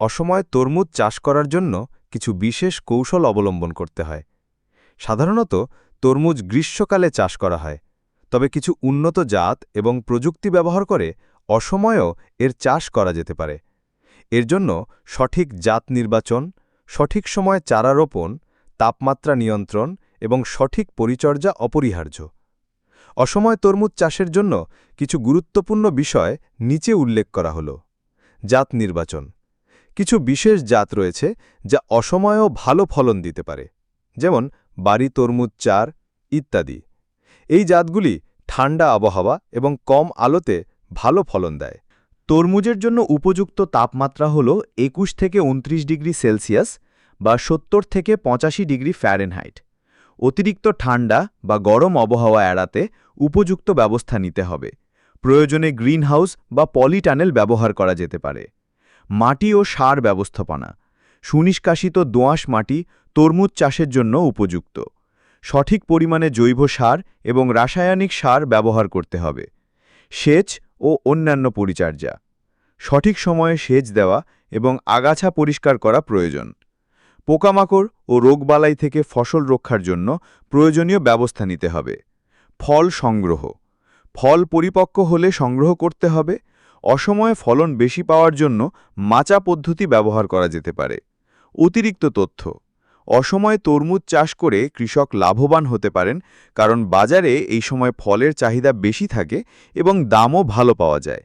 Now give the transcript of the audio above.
অসময়ে তরমুজ চাষ করার জন্য কিছু বিশেষ কৌশল অবলম্বন করতে হয়। সাধারণত তরমুজ গ্রীষ্মকালে চাষ করা হয়, তবে কিছু উন্নত জাত এবং প্রযুক্তি ব্যবহার করে অসময়েও এর চাষ করা যেতে পারে। এর জন্য সঠিক জাত নির্বাচন, সঠিক সময়ে চারা রোপণ, তাপমাত্রা নিয়ন্ত্রণ এবং সঠিক পরিচর্যা অপরিহার্য। অসময় তরমুজ চাষের জন্য কিছু গুরুত্বপূর্ণ বিষয় নিচে উল্লেখ করা হল। জাত নির্বাচন। কিছু বিশেষ জাত রয়েছে যা অসময়েও ভালো ফলন দিতে পারে, যেমন বাড়ি তরমুজ, চার ইত্যাদি। এই জাতগুলি ঠান্ডা আবহাওয়া এবং কম আলোতে ভালো ফলন দেয়। তরমুজের জন্য উপযুক্ত তাপমাত্রা হল একুশ থেকে উনত্রিশ ডিগ্রি সেলসিয়াস বা সত্তর থেকে পঁচাশি ডিগ্রি ফ্যারেনহাইট। অতিরিক্ত ঠান্ডা বা গরম আবহাওয়া এড়াতে উপযুক্ত ব্যবস্থা নিতে হবে। প্রয়োজনে গ্রিনহাউস বা পলিটানেল ব্যবহার করা যেতে পারে। মাটি ও সার ব্যবস্থাপনা, সুনিষ্কাশিত দোঁয়াশ মাটি তরমুজ চাষের জন্য উপযুক্ত। সঠিক পরিমাণে জৈব সার এবং রাসায়নিক সার ব্যবহার করতে হবে। সেচ ও অন্যান্য পরিচর্যা, সঠিক সময়ে সেচ দেওয়া এবং আগাছা পরিষ্কার করা প্রয়োজন। পোকামাকড় ও রোগবালাই থেকে ফসল রক্ষার জন্য প্রয়োজনীয় ব্যবস্থা নিতে হবে। ফল সংগ্রহ, ফল পরিপক্ক হলে সংগ্রহ করতে হবে অসময়ে ফলন বেশি পাওয়ার জন্য মাচা পদ্ধতি ব্যবহার করা যেতে পারে। অতিরিক্ত তথ্য, অসময়ে তরমুজ চাষ করে কৃষক লাভবান হতে পারেন কারণ বাজারে এই সময় ফলের চাহিদা বেশি থাকে এবং দামও ভালো পাওয়া যায়।